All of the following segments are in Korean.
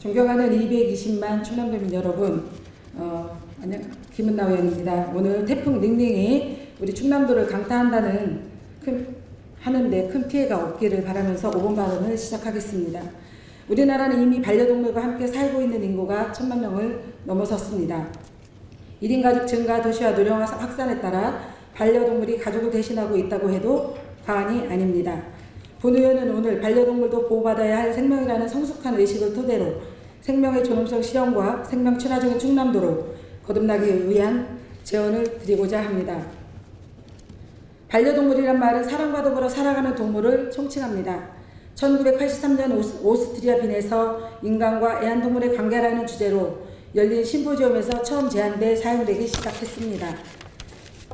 존경하는 220만 충남도민 여러분, 어, 안녕, 김은나 의원입니다. 오늘 태풍 닝닝이 우리 충남도를 강타한다는 큰, 하는데 큰 피해가 없기를 바라면서 5분 발언을 시작하겠습니다. 우리나라는 이미 반려동물과 함께 살고 있는 인구가 천만 명을 넘어섰습니다. 1인 가족 증가, 도시화, 노령화 확산에 따라 반려동물이 가족을 대신하고 있다고 해도 과언이 아닙니다. 본 의원은 오늘 반려동물도 보호받아야 할 생명이라는 성숙한 의식을 토대로 생명의 존엄성 실현과 생명 친화적인 충남도로 거듭나기 위한 제언을 드리고자 합니다. 반려동물이란 말은 사람과 더불어 살아가는 동물을 총칭합니다. 1983년 오스- 오스트리아 빈에서 인간과 애완동물의 관계라는 주제로 열린 심포지엄에서 처음 제안돼 사용되기 시작했습니다.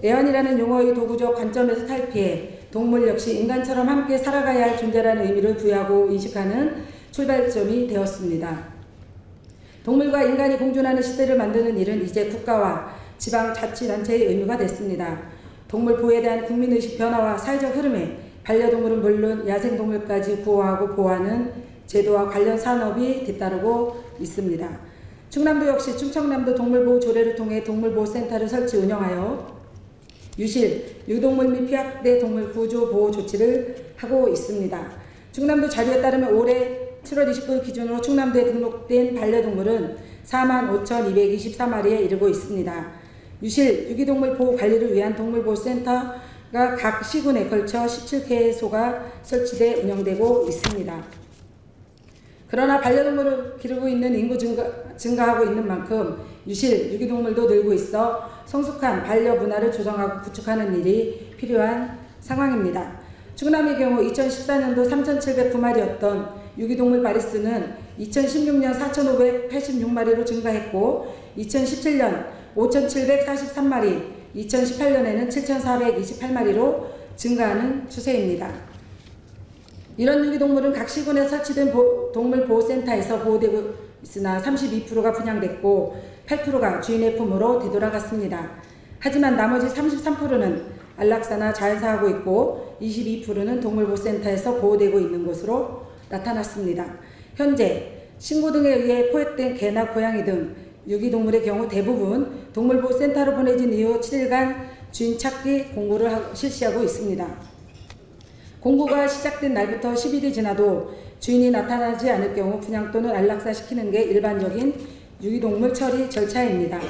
애완이라는 용어의 도구적 관점에서 탈피해 동물 역시 인간처럼 함께 살아가야 할 존재라는 의미를 부여하고 인식하는 출발점이 되었습니다. 동물과 인간이 공존하는 시대를 만드는 일은 이제 국가와 지방 자치단체의 의무가 됐습니다. 동물 보호에 대한 국민의식 변화와 사회적 흐름에 반려동물은 물론 야생동물까지 구호하고 보호하는 제도와 관련 산업이 뒤따르고 있습니다. 충남도 역시 충청남도 동물보호 조례를 통해 동물보호센터를 설치 운영하여 유실, 유동물 및 피약대 동물 구조 보호 조치를 하고 있습니다. 충남도 자료에 따르면 올해 7월 29일 기준으로 충남도에 등록된 반려동물은 45,224마리에 이르고 있습니다. 유실, 유기동물 보호 관리를 위한 동물보호센터가 각 시군에 걸쳐 17개소가 설치돼 운영되고 있습니다. 그러나 반려동물을 기르고 있는 인구 증가, 증가하고 있는 만큼 유실, 유기동물도 늘고 있어 성숙한 반려 문화를 조성하고 구축하는 일이 필요한 상황입니다. 충남의 경우 2014년도 3,709마리였던 유기동물 바리스는 2016년 4,586마리로 증가했고 2017년 5,743마리, 2018년에는 7,428마리로 증가하는 추세입니다. 이런 유기동물은 각 시군에 설치된 보- 동물 보호센터에서 보호되고 있으나 32%가 분양됐고 8%가 주인의 품으로 되돌아갔습니다. 하지만 나머지 33%는 안락사나 자연사하고 있고 22%는 동물보호센터에서 보호되고 있는 것으로 나타났습니다. 현재 신고 등에 의해 포획된 개나 고양이 등 유기동물의 경우 대부분 동물보호센터로 보내진 이후 7일간 주인 찾기 공고를 하- 실시하고 있습니다. 공고가 시작된 날부터 10일이 지나도 주인이 나타나지 않을 경우 분양 또는 안락사 시키는 게 일반적인 유기동물 처리 절차입니다.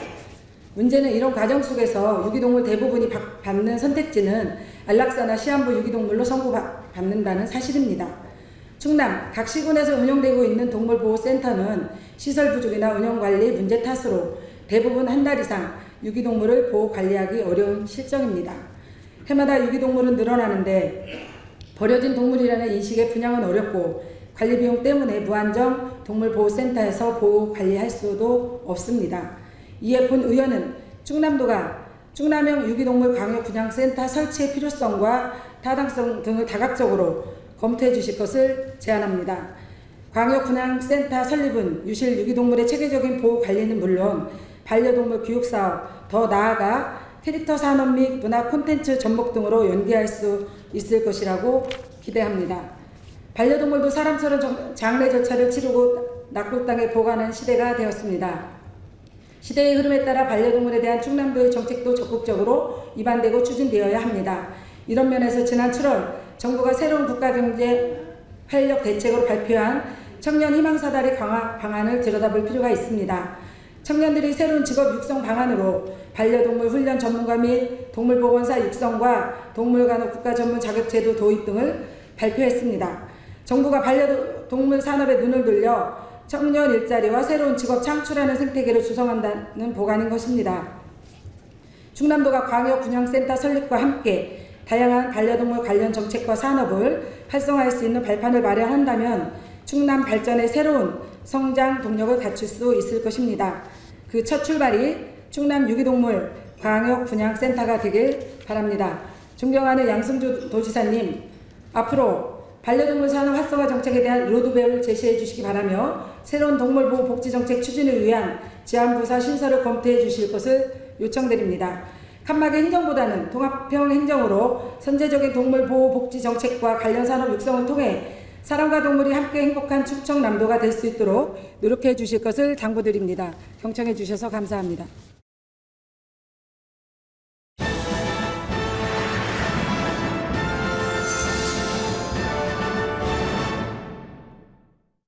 문제는 이런 과정 속에서 유기동물 대부분이 받- 받는 선택지는 안락사나 시한부 유기동물로 선고받는다는 사실입니다. 충남 각 시군에서 운영되고 있는 동물보호센터는 시설 부족이나 운영관리 문제 탓으로 대부분 한 달 이상 유기동물을 보호 관리하기 어려운 실정입니다. 해마다 유기동물은 늘어나는데 버려진 동물이라는 인식의 분양은 어렵고 관리 비용 때문에 무한정 동물보호센터에서 보호 관리할 수도 없습니다. 이에 본 의원은 충남도가 충남형 유기동물 광역 분양센터 설치의 필요성과 타당성 등을 다각적으로 검토해 주실 것을 제안합니다. 광역 분양센터 설립은 유실 유기동물의 체계적인 보호 관리는 물론 반려동물 교육 사업, 더 나아가 캐릭터 산업 및 문화 콘텐츠 접목 등으로 연계할 수 있을 것이라고 기대합니다. 반려동물도 사람처럼 정- 장례 절차를 치르고 낙골 땅에 보관하는 시대가 되었습니다. 시대의 흐름에 따라 반려동물에 대한 충남도의 정책도 적극적으로 입안되고 추진되어야 합니다. 이런 면에서 지난 7월 정부가 새로운 국가경제 활력 대책으로 발표한 청년 희망사다리 강화 방안을 들여다볼 필요가 있습니다. 청년들이 새로운 직업 육성 방안으로 반려동물 훈련 전문가 및 동물보건사 육성과 동물간호 국가 전문 자격제도 도입 등을 발표했습니다. 정부가 반려동물 산업에 눈을 돌려 청년 일자리와 새로운 직업 창출하는 생태계를 조성한다는 보관인 것입니다. 충남도가 광역 분양센터 설립과 함께 다양한 반려동물 관련 정책과 산업을 활성화할 수 있는 발판을 마련한다면 충남 발전의 새로운 성장 동력을 갖출 수 있을 것입니다. 그 첫 출발이 충남 유기동물 광역 분양센터가 되길 바랍니다. 존경하는 양승주 도지사님, 앞으로 반려동물 산업 활성화 정책에 대한 로드맵을 제시해 주시기 바라며 새로운 동물보호 복지 정책 추진을 위한 제안부사 신설을 검토해 주실 것을 요청드립니다. 칸막이 행정보다는 통합형 행정으로 선제적인 동물 보호 복지 정책과 관련 산업 육성을 통해 사람과 동물이 함께 행복한 충청남도가 될 수 있도록 노력해 주실 것을 당부드립니다. 경청해 주셔서 감사합니다.